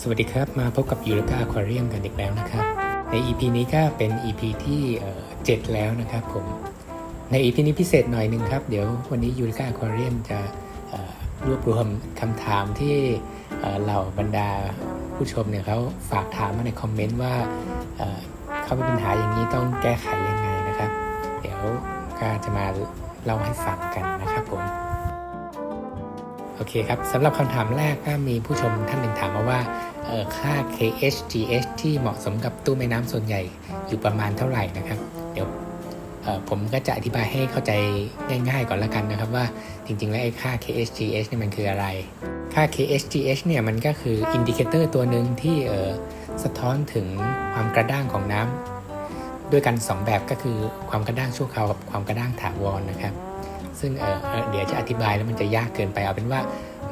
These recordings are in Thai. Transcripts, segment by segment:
สวัสดีครับ มาพบกับยูริกาควาเรียมกันอีกแล้วนะครับ ใน EP นี้ก็เป็น EP ที่เอ่อ7แล้วนะครับผม ใน EP นี้พิเศษหน่อยหนึ่งครับ เดี๋ยววันนี้ยูริกาควาเรียมจะรวบรวมคำถามที่เหล่าบรรดาผู้ชมเนี่ยเขาฝากถามมาในคอมเมนต์ว่าเอ่อเขามีปัญหาอย่างนี้ต้องแก้ไขยังไงนะครับ เดี๋ยวก็จะมาเล่าให้ฟังกันนะครับผม โอเคครับสำหรับคำถามแรกก็มีผู้ชมท่านหนึ่งถามมาว่าออค่า KHGH ที่เหมาะสมกับตู้แม่น้ำส่วนใหญ่อยู่ประมาณเท่าไหร่นะครับ เดี๋ยวออผมก็จะอธิบายให้เข้าใจง่ายๆก่อนละกันนะครับว่าจริงๆ แล้วไอ้ค่า KHGH เนี่ยมันคืออะไร ค่า KHGH เนี่ยมันก็คืออินดิเคเตอร์ตัวหนึ่งที่ออสะท้อนถึงความกระด้างของน้ำด้วยกัน 2 แบบก็คือความกระด้างชั่วคราวกับความกระด้างถาวรนะครับ ซึ่งเอ่อเอ่อเดี๋ยวจะอธิบายแล้วมันจะยากเกินไปเอาเป็นว่า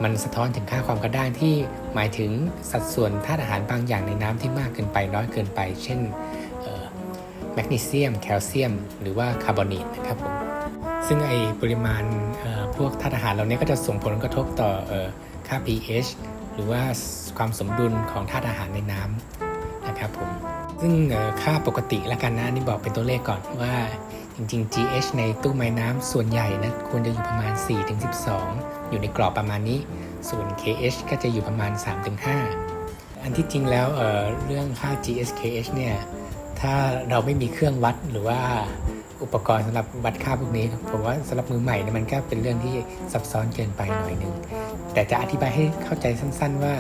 มันสะท้อนถึงค่าความกระด้างที่หมายถึงสัดส่วนธาตุอาหารบางอย่างในน้ำที่มากเกินไปน้อยเกินไป เช่นเอ่อแมกนีเซียม แคลเซียม หรือว่าคาร์บอเนตนะครับผมซึ่งไอปริมาณเอ่อพวกธาตุอาหารเหล่านี้ก็จะส่งผลกระทบต่อเอ่อค่า pH หรือว่าความสมดุลของธาตุอาหารในน้ำนะครับผมซึ่งเอ่อค่าปกติแล้วกันนะนี่บอกเป็นตัวเลขก่อนว่า จริงๆ GH ในตู้ไม้น้ำส่วนใหญ่นะควรจะอยู่ประมาณ 4-12 อยู่ในกรอบประมาณนี้ ส่วน KH ก็จะอยู่ประมาณ 3-5 อันที่จริงแล้วเเรื่องค่า GS KH เนี่ยถ้าเราไม่มีเครื่องวัดหรือว่าอุปกรณ์สำหรับวัดค่าพวกนี้ผมว่าสำหรับมือใหม่เนี่ยมันก็เป็นเรื่องที่ซับซ้อนเกินไปหน่อยหนึงแต่จะอธิบายให้เข้าใจสั้น ๆว่า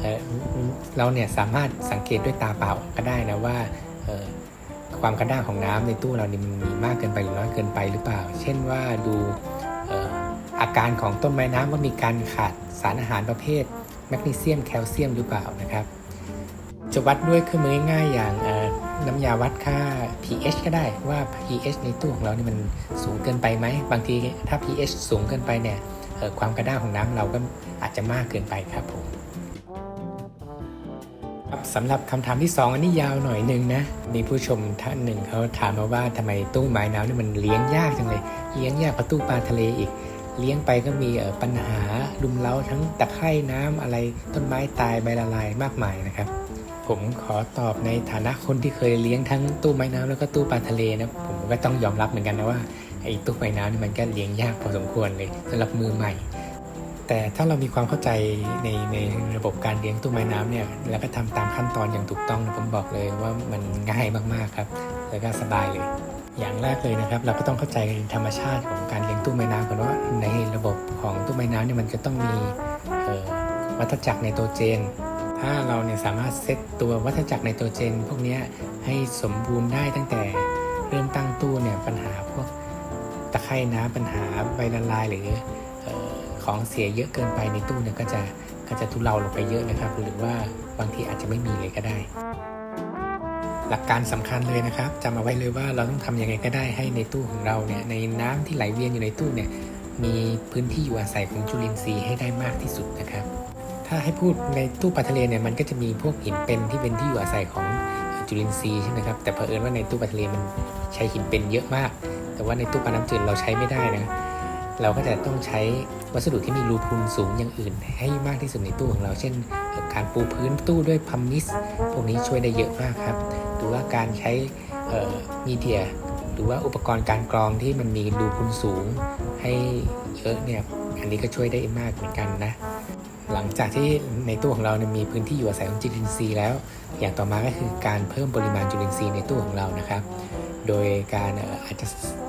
เเราเนี่ยสามารถสังเกตด้วยตาเปล่าก็ได้นะว่า ความกระด้างของน้ำในตู้เรานี่มันมีมากเกินไปหรือน้อยเกินไปหรือเปล่า เช่นว่าดูอาการของต้นไม้น้ำว่ามีการขาดสารอาหารประเภทแมกนีเซียมแคลเซียมหรือเปล่านะครับ จะวัดด้วยเครื่องมือง่ายๆอย่างน้ำยาวัดค่า pH ก็ได้ว่า pH ในตู้ของเรานี่มันสูงเกินไปไหม บางทีถ้า pH สูงเกินไปเนี่ยความกระด้างของน้ำเราก็อาจจะมากเกินไปครับผม ครับสำหรับคำถามที่ 2 อันนี้ยาวหน่อยหนึ่งนะ มีผู้ชมท่านหนึ่งเขาถามมาว่าทำไมตู้ไม้น้ำนี่มันเลี้ยงยากจังเลย เลี้ยงยากกว่าตู้ปลาทะเลอีก เลี้ยงไปก็มีเออปัญหาลุมเล้าทั้งตะไคร่น้ำอะไรต้นไม้ตายใบละลายมากมายนะครับ ผมขอตอบในฐานะคนที่เคยเลี้ยงทั้งตู้ไม้น้ำแล้วก็ตู้ปลาทะเลนะผมก็ต้องยอมรับเหมือนกันนะว่าไอ้ตู้ไม้น้ำนี่มันก็เลี้ยงยากพอสมควรเลยสำหรับมือใหม่ แต่ถ้าเรามีความเข้าใจในในระบบการเลี้ยงตู้ไม้น้ำเนี่ยแล้วก็ทำตามขั้นตอนอย่างถูกต้องผมบอกเลยว่ามันง่ายมากๆครับ แล้วก็สบายเลย อย่างแรกเลยนะครับ เราก็ต้องเข้าใจธรรมชาติของการเลี้ยงตู้ไม้น้ำก่อนว่าในระบบของตู้ไม้น้ำเนี่ยมันจะต้องมีวัฏจักรไนโตรเจน ถ้าเราเนี่ยสามารถเซตตัววัฏจักรไนโตรเจน พวกนี้ให้สมบูรณ์ได้ตั้งแต่เริ่มตั้งตู้เนี่ยปัญหาพวกตะไคร่น้ำปัญหาใบละลายหรือ ของเสียเยอะเกินไปในตู้เนี่ยก็จะก็จะทุเลาลงไปเยอะนะครับ หรือว่าบางทีอาจจะไม่มีเลยก็ได้ หลักการสำคัญเลยนะครับจำเอาไว้เลยว่าเราต้องทำยังไงก็ได้ให้ในตู้ของเราเนี่ยในน้ำที่ไหลเวียนอยู่ในตู้เนี่ยมีพื้นที่อยู่อาศัยของจุลินทรีย์ให้ได้มากที่สุดนะครับ ถ้าให้พูดในตู้ปลาทะเลเนี่ยมันก็จะมีพวกหินเป็นที่เป็นที่อยู่อาศัยของจุลินทรีย์ใช่ไหมครับแต่เผอิญว่าในตู้ปลาทะเลมันใช้หินเป็นเยอะมาก แต่ว่าในตู้ปลาน้ำจืดเราใช้ไม่ได้นะ เราก็จะต้องใช้วัสดุที่มีรูพุนสูงอย่างอื่น ให้มากที่สุดในตู้ของเรา เช่น การปูพื้นตู้ด้วยพัมมิส พวกนี้ช่วยได้เยอะมากครับ หรือว่าการใช้มีเดีย หรือว่าอุปกรณ์การกรองที่มันมีรูพุนสูง ให้เยอะเนี่ย อันนี้ก็ช่วยได้มากเหมือนกันนะ หลังจากที่ในตู้ของเราเนี่ยมีพื้นที่อยู่อาศัยของจุลินทรีย์แล้ว อย่างต่อมาก็คือการเพิ่มปริมาณจุลินทรีย์ในตู้ของเรานะครับ โดยการอาจจะ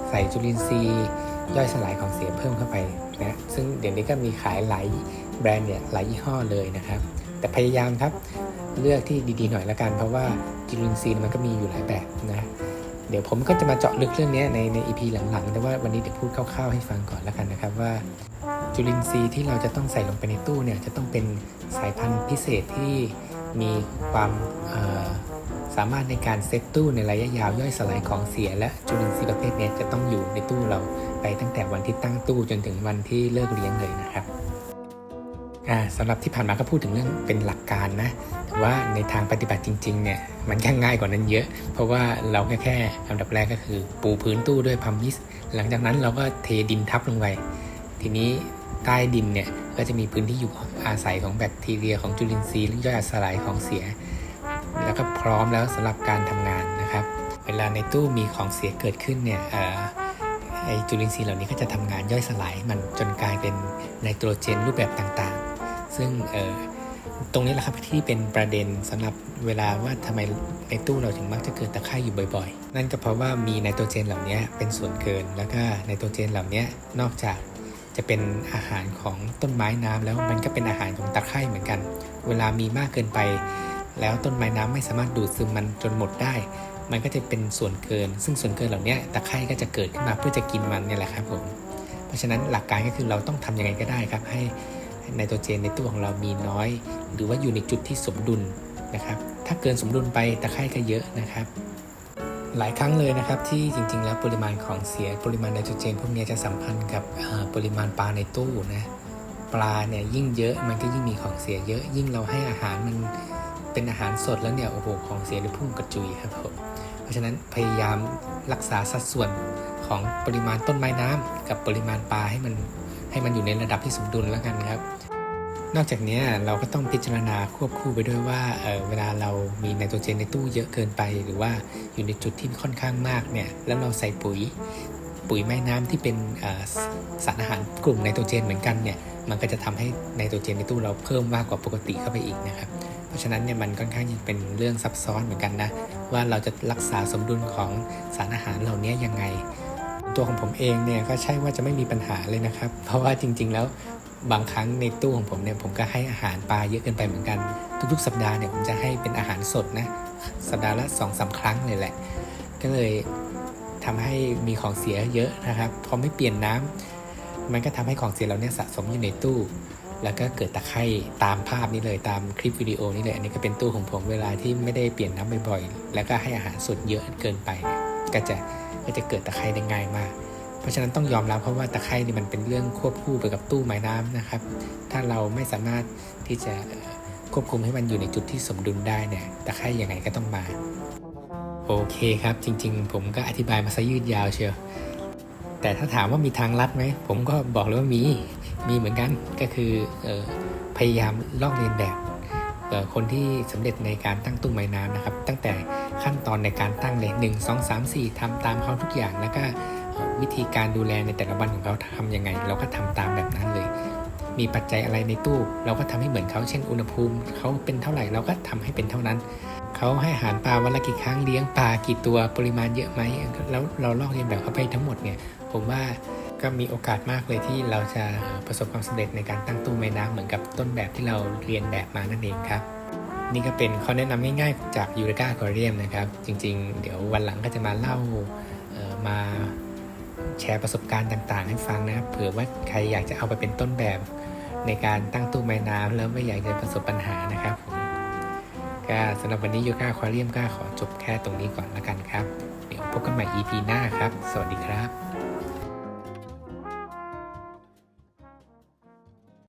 ใส่จุลินทรีย์ ย่อยสลายของเสียเพิ่มเข้าไปนะซึ่งเดี๋ยวนี้ก็มีขายหลายแบรนด์เนี่ยหลายยี่ห้อเลยนะครับ แต่พยายามครับเลือกที่ดีๆหน่อยละกัน เพราะว่าจุลินทรีย์มันก็มีอยู่หลายแบบนะเดี๋ยวผมก็จะมาเจาะลึกเรื่องนี้ในใน EP หลังๆ แต่ว่าวันนี้เดี๋ยวพูดคร่าวๆให้ฟังก่อนแล้วกันนะครับว่า จุลินทรีย์ที่เราจะต้องใส่ลงไปในตู้เนี่ยจะต้องเป็นสายพันธุ์พิเศษที่มีความ สามารถในการเซฟตู้ในระยะยาวย่อยสลายของเสีย และจุลินทรีย์ประเภทนี้จะต้องอยู่ในตู้เราไปตั้งแต่วันที่ตั้งตู้จนถึงวันที่เลิกเลี้ยงเลยนะครับสำหรับที่ผ่านมาก็พูดถึงเรื่องเป็นหลักการนะแต่ว่าในทางปฏิบัติจริงๆเนี่ยมันแค่ง่ายกว่านั้นเยอะ เพราะว่าเราแค่แค่อันดับแรกก็คือ ปูพื้นตู้ด้วยพัมมิส หลังจากนั้นเราก็เทดินทับลงไปทีนี้ใต้ดินเนี่ยก็จะมีพื้นที่อยู่อาศัยของแบคทีเรียของจุลินทรีย์หรือย่อยสลายของเสีย แล้วก็พร้อมแล้วสำหรับการทำงานนะครับ เวลาในตู้มีของเสียเกิดขึ้นเนี่ยเอ่อไอจุลินทรีย์เหล่านี้ก็จะทำงานย่อยสลายมันจนกลายเป็นไนโตรเจนรูปแบบต่างๆ ซึ่งเอ่อตรงนี้แหละครับที่เป็นประเด็นสำหรับเวลาว่าทำไมในตู้เราถึงมักจะเกิดตะไคร่อยู่บ่อยๆ นั่นก็เพราะว่ามีไนโตรเจนเหล่านี้เป็นส่วนเกิน แล้วก็ไนโตรเจนเหล่านี้นอกจากจะเป็นอาหารของต้นไม้น้ำแล้วมันก็เป็นอาหารของตะไคร่เหมือนกัน เวลามีมากเกินไป แล้วต้นไม้น้ำไม่สามารถดูดซึมมันจนหมดได้ มันก็จะเป็นส่วนเกิน ซึ่งส่วนเกินเหล่านี้ตะไคร่ก็จะเกิดขึ้นมาเพื่อจะกินมันเนี่ยแหละครับผม เพราะฉะนั้นหลักการก็คือเราต้องทำยังไงก็ได้ครับ ให้ไนโตรเจนในตู้ของเรามีน้อย หรือว่าอยู่ในจุดที่สมดุลนะครับ ถ้าเกินสมดุลไปตะไคร่ก็เยอะนะครับ หลายครั้งเลยนะครับที่จริง ๆ แล้วปริมาณของเสียปริมาณไนโตรเจนพวกนี้จะสัมพันธ์กับปริมาณปลาในตู้นะปลาเนี่ยยิ่งเยอะมันก็ยิ่งมีของเสียเยอะ ยิ่งเราให้อาหารมัน เป็นอาหารสดแล้วเนี่ยโอ้โหของเสียได้พุ่งกระจุยครับผมเพราะฉะนั้นพยายามรักษาสัดส่วนของปริมาณต้นไม้น้ำกับปริมาณปลาให้มันให้มันอยู่ในระดับที่สมดุลแล้วกันครับ นอกจากนี้เราก็ต้องพิจารณาควบคู่ไปด้วยว่าเออเวลาเรามีไนโตรเจนในตู้เยอะเกินไป หรือว่าอยู่ในจุดที่ค่อนข้างมากเนี่ยแล้วเราใส่ปุ๋ยปุ๋ยไม้น้ำที่เป็นออสารอาหารกลุ่มไนโตรเจนเหมือนกันเนี่ยมันก็จะทำให้ไนโตรเจนในตู้เราเพิ่มมากกว่าปกติเข้าไปอีกนะครับะฉะนั้นเนี่ยมันค่อนข้างจะเป็นเรื่องซับซ้อนเหมือนกันนะ ว่าเราจะรักษาสมดุลของสารอาหารเหล่านี้ยังไง ตัวของผมเองเนี่ยก็ใช่ว่าจะไม่มีปัญหาเลยนะครับ เพราะว่าจริง ๆ แล้วบางครั้งในตู้ของผมเนี่ยผมก็ให้อาหารปลาเยอะเกินไปเหมือนกัน ทุกๆ สัปดาห์เนี่ยผมจะให้เป็นอาหารสดนะสัปดาห์ละสองสาครั้งเลยแหละ ก็เลยทำให้มีของเสียเยอะนะครับพอไม่เปลี่ยนน้ำมันก็ทำให้ของเสียเราเนี่ยสะสมอยู่ในตู้ แล้วก็เกิดตะไคร่ตามภาพนี้เลยตามคลิปวิดีโอนี้เลยอันนี้ก็เป็นตู้ของผมเวลาที่ไม่ได้เปลี่ยนน้ำบ่อยๆ แล้วก็ให้อาหารสดเยอะเกินไปเนี่ยก็จะก็จะเกิดตะไคร่ได้ง่ายมาก เพราะฉะนั้นต้องยอมรับเพราะว่าตะไคร่นี่มันเป็นเรื่องควบคู่ไปกับตู้ไม้น้ำนะครับ ถ้าเราไม่สามารถที่จะควบคุมให้มันอยู่ในจุดที่สมดุลได้เนี่ยตะไคร่ยังไงก็ต้องมา โอเคครับ จริง ๆ ผมก็อธิบายมาซะยืดยาวเชียว แต่ถ้าถามว่ามีทางลัดไหม ผมก็บอกเลยว่ามี มีเหมือนกัน ก็คือออพยายามลอกเลียนแบบคนที่สำเร็จในการตั้งตู้ไม้น้ำนะครับ ตั้งแต่ขั้นตอนในการตั้งเลยหนึ่งสองสามสี่ทำตามเขาทุกอย่าง แล้วก็วิธีการดูแลในแต่ละวันของเขาทำยังไง เราก็ทำตามแบบนั้นเลย มีปัจจัยอะไรในตู้ เราก็ทำให้เหมือนเขาเช่นอุณหภูมิเขาเป็นเท่าไหร่เราก็ทำให้เป็นเท่านั้นเขาให้อาหารปลาวันละกี่ครั้งเลี้ยงปลากี่ตัวปริมาณเยอะไหมแล้วเราลอกเรียนแบบเขาไปทั้งหมดเนี่ย ผมว่าก็มีโอกาสมากเลยที่เราจะประสบความสำเร็จในการตั้งตู้ไม้น้ำเหมือนกับต้นแบบที่เราเรียนแบบมานั่นเองครับ นี่ก็เป็นข้อแนะนำง่ายๆจากยูริก้าคอเรียมนะครับ จริงๆ เดี๋ยววันหลังก็จะมาเล่ามาแชร์ประสบการณ์ต่างๆ ให้ฟังนะครับเผื่อว่าใครอยากจะเอาไปเป็นต้นแบบในการตั้งตู้ไม้น้ำแล้วไม่อยากจะประสบปัญหานะครับผมก็สำหรับวันนี้ยูก้าควาเรียมก็ขอจบแค่ตรงนี้ก่อนละกันครับ เดี๋ยวพบกันใหม่ EP หน้าครับ สวัสดีครับ